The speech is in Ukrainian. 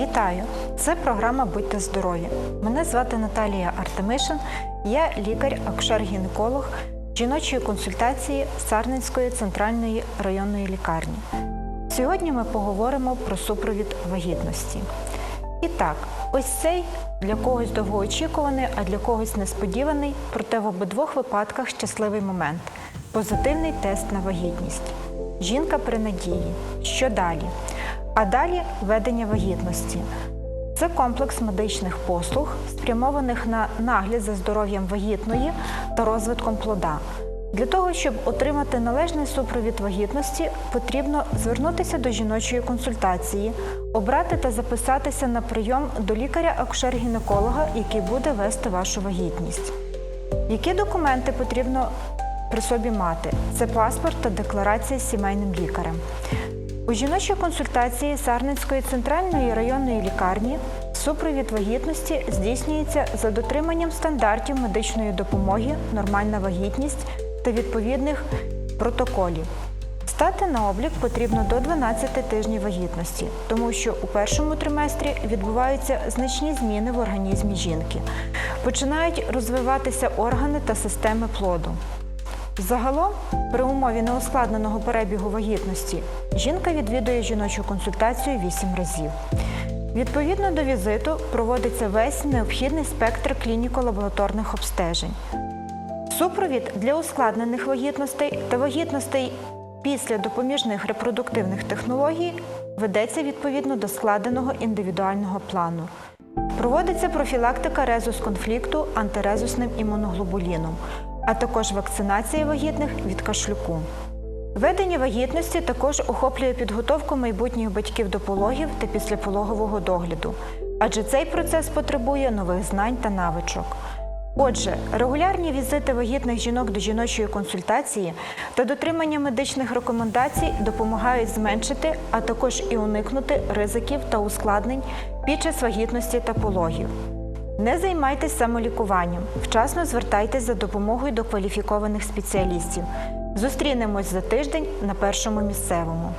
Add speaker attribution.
Speaker 1: Вітаю! Це програма Будьте здорові. Мене звати Наталія Артемишин. Я лікар-акушер-гінеколог жіночої консультації Сарненської центральної районної лікарні. Сьогодні ми поговоримо про супровід вагітності. І так, ось цей для когось довгоочікуваний, а для когось несподіваний, проте в обидвох випадках щасливий момент позитивний тест на вагітність. Жінка при надії. Що далі? А далі ведення вагітності. Це комплекс медичних послуг, спрямованих на нагляд за здоров'ям вагітної та розвитком плода. Для того, щоб отримати належний супровід вагітності, потрібно звернутися до жіночої консультації, обрати та записатися на прийом до лікаря-акушер-гінеколога, який буде вести вашу вагітність. Які документи потрібно при собі мати? Це паспорт та декларація з сімейним лікарем. У жіночій консультації Сарненської центральної районної лікарні супровід вагітності здійснюється за дотриманням стандартів медичної допомоги, нормальна вагітність та відповідних протоколів. Стати на облік потрібно до 12 тижнів вагітності, тому що у першому триместрі відбуваються значні зміни в організмі жінки. Починають розвиватися органи та системи плоду. Загалом, при умові неускладненого перебігу вагітності, жінка відвідує жіночу консультацію 8 разів. Відповідно до візиту проводиться весь необхідний спектр клініко-лабораторних обстежень. Супровід для ускладнених вагітностей та вагітностей після допоміжних репродуктивних технологій ведеться відповідно до складеного індивідуального плану. Проводиться профілактика резус-конфлікту антирезусним імуноглобуліном, а також вакцинація вагітних від кашлюку. Ведення вагітності також охоплює підготовку майбутніх батьків до пологів та післяпологового догляду, адже цей процес потребує нових знань та навичок. Отже, регулярні візити вагітних жінок до жіночої консультації та дотримання медичних рекомендацій допомагають зменшити, а також і уникнути ризиків та ускладнень під час вагітності та пологів. Не займайтесь самолікуванням, вчасно звертайтесь за допомогою до кваліфікованих спеціалістів. Зустрінемось за тиждень на першому місцевому.